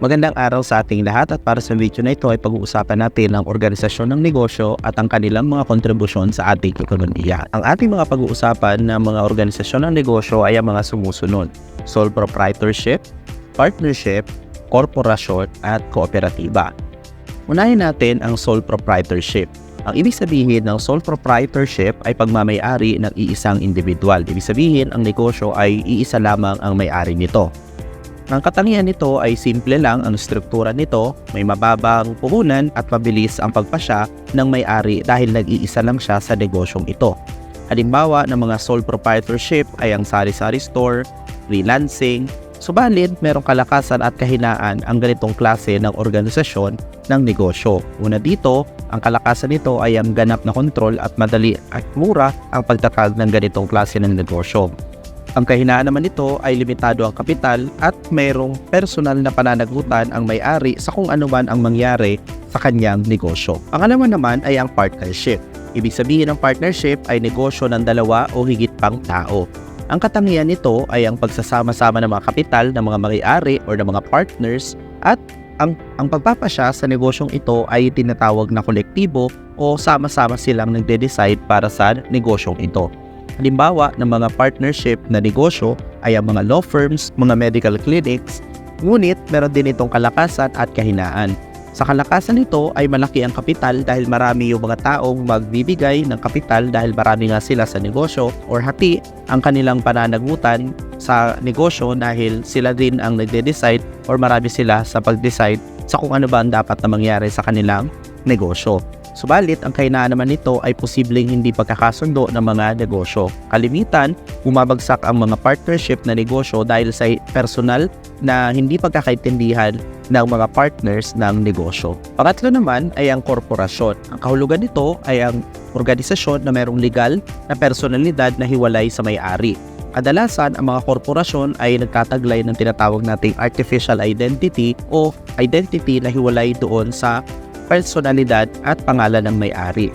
Magandang araw sa ating lahat at para sa video na ito ay pag-uusapan natin ang organisasyon ng negosyo at ang kanilang mga kontribusyon sa ating ekonomiya. Ang ating mga pag-uusapan ng mga organisasyon ng negosyo ay ang mga sumusunod. Sole proprietorship, partnership, korporasyon at kooperatiba. Unahin natin ang sole proprietorship. Ang ibig sabihin ng sole proprietorship ay pagmamayari ng iisang individual. Ibig sabihin ang negosyo ay iisa lamang ang may-ari nito. Ang katangian nito ay simple lang ang struktura nito, may mababang puhunan at mabilis ang pagpasya ng may-ari dahil nag-iisa lang siya sa negosyong ito. Halimbawa ng mga sole proprietorship ay ang sari-sari store, freelancing, subalit merong kalakasan at kahinaan ang ganitong klase ng organisasyon ng negosyo. Una dito, ang kalakasan nito ay ang ganap na kontrol at madali at mura ang pagtatag ng ganitong klase ng negosyo. Ang kahinaan naman nito ay limitado ang kapital at mayroong personal na pananagutan ang may-ari sa kung ano man ang mangyari sa kanyang negosyo. Ang alaman naman ay ang partnership. Ibig sabihin ng partnership ay negosyo ng dalawa o higit pang tao. Ang katangian nito ay ang pagsasama-sama ng mga kapital ng mga may-ari o ng mga partners at ang, ang pagpapasya sa negosyong ito ay tinatawag na kolektibo o sama-sama silang nagde-decide para sa negosyong ito. Halimbawa ng mga partnership na negosyo ay ang mga law firms, mga medical clinics, ngunit meron din itong kalakasan at kahinaan. Sa kalakasan nito ay malaki ang kapital dahil marami yung mga taong magbibigay ng kapital dahil marami nga sila sa negosyo or hati ang kanilang pananagutan sa negosyo dahil sila din ang nagde-decide or marami sila sa pag-decide sa kung ano ba ang dapat na mangyari sa kanilang negosyo. Subalit, ang kahinaan naman nito ay posibleng hindi pagkakasundo ng mga negosyo. Kalimitan, bumabagsak ang mga partnership na negosyo dahil sa personal na hindi pagkakaintindihan ng mga partners ng negosyo. Pangatlo naman ay ang korporasyon. Ang kahulugan nito ay ang organisasyon na mayroong legal na personalidad na hiwalay sa may-ari. Kadalasan, ang mga korporasyon ay nagtataglay ng tinatawag nating artificial identity o identity na hiwalay doon sa personalidad at pangalan ng may-ari.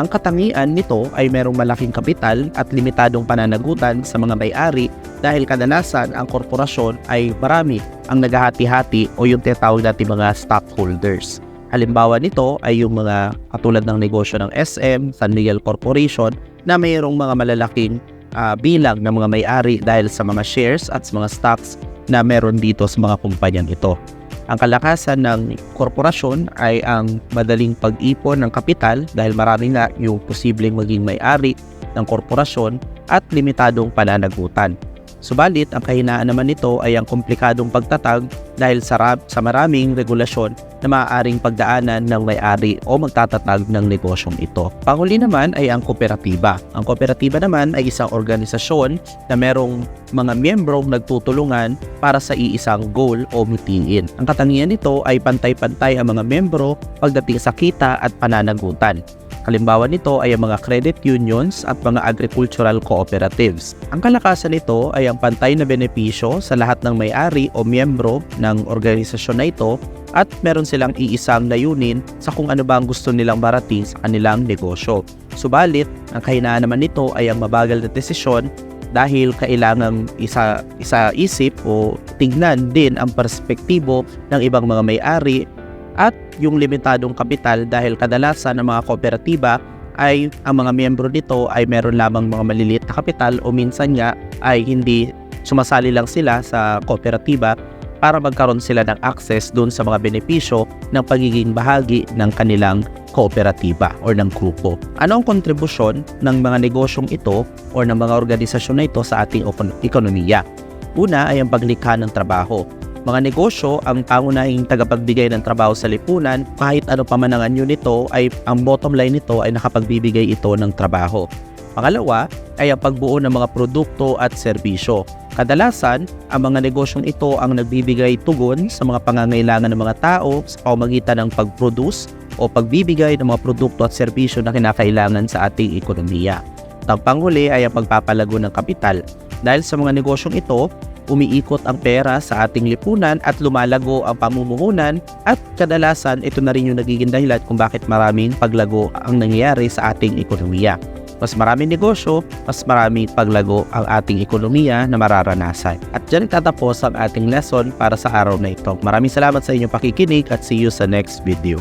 Ang katangian nito ay merong malaking kapital at limitadong pananagutan sa mga may-ari dahil kadalasan ang korporasyon ay marami ang naghahati-hati o yung tinatawag natin mga stockholders. Halimbawa nito ay yung mga katulad ng negosyo ng SM, San Miguel Corporation na mayroong mga malalaking uh, bilang ng mga may-ari dahil sa mga shares at sa mga stocks na meron dito sa mga kumpanyang ito. Ang kalakasan ng korporasyon ay ang madaling pag-ipon ng kapital dahil marami nga yung posibleng maging may-ari ng korporasyon at limitadong pananagutan. Subalit, ang kahinaan naman nito ay ang komplikadong pagtatag dahil sa, sa maraming regulasyon na maaaring pagdaanan ng may-ari o magtatatag ng negosyong ito. Panghuli naman ay ang kooperatiba. Ang kooperatiba naman ay isang organisasyon na merong mga miyembrong nagtutulungan para sa iisang goal o mitiin. Ang katangian nito ay pantay-pantay ang mga miyembro pagdating sa kita at pananagutan. Halimbawa nito ay ang mga credit unions at mga agricultural cooperatives. Ang kalakasan nito ay ang pantay na benepisyo sa lahat ng may-ari o miyembro ng organisasyon na ito at meron silang iisang layunin sa kung ano ba ang gusto nilang marating sa kanilang negosyo. Subalit, ang kahinaan naman nito ay ang mabagal na desisyon dahil kailangang isa, isa isip o tignan din ang perspektibo ng ibang mga may-ari at yung limitadong kapital dahil kadalasan ng mga kooperatiba ay ang mga miyembro nito ay meron lamang mga maliliit na kapital o minsan nga ay hindi sumasali lang sila sa kooperatiba para magkaroon sila ng access doon sa mga benepisyo ng pagiging bahagi ng kanilang kooperatiba or ng grupo. Ano ang kontribusyon ng mga negosyong ito or ng mga organisasyon na ito sa ating ekonomiya? Una ay ang paglikha ng trabaho mga negosyo ang pangunahing tagapagbigay ng trabaho sa lipunan kahit ano pa man ang anyo nito ay ang bottom line nito ay nakapagbibigay ito ng trabaho. Pangalawa ay ang pagbuo ng mga produkto at serbisyo. Kadalasan, ang mga negosyong ito ang nagbibigay tugon sa mga pangangailangan ng mga tao sa pamamagitan ng pag-produce o pagbibigay ng mga produkto at serbisyo na kinakailangan sa ating ekonomiya. Ang panghuli ay ang pagpapalago ng kapital. Dahil sa mga negosyong ito, umiikot ang pera sa ating lipunan at lumalago ang pamumuhunan at kadalasan ito na rin yung nagiging dahilan kung bakit maraming paglago ang nangyayari sa ating ekonomiya. Mas maraming negosyo, mas maraming paglago ang ating ekonomiya na mararanasan. At dyan tatapos ang ating lesson para sa araw na ito. Maraming salamat sa inyong pakikinig at see you sa next video.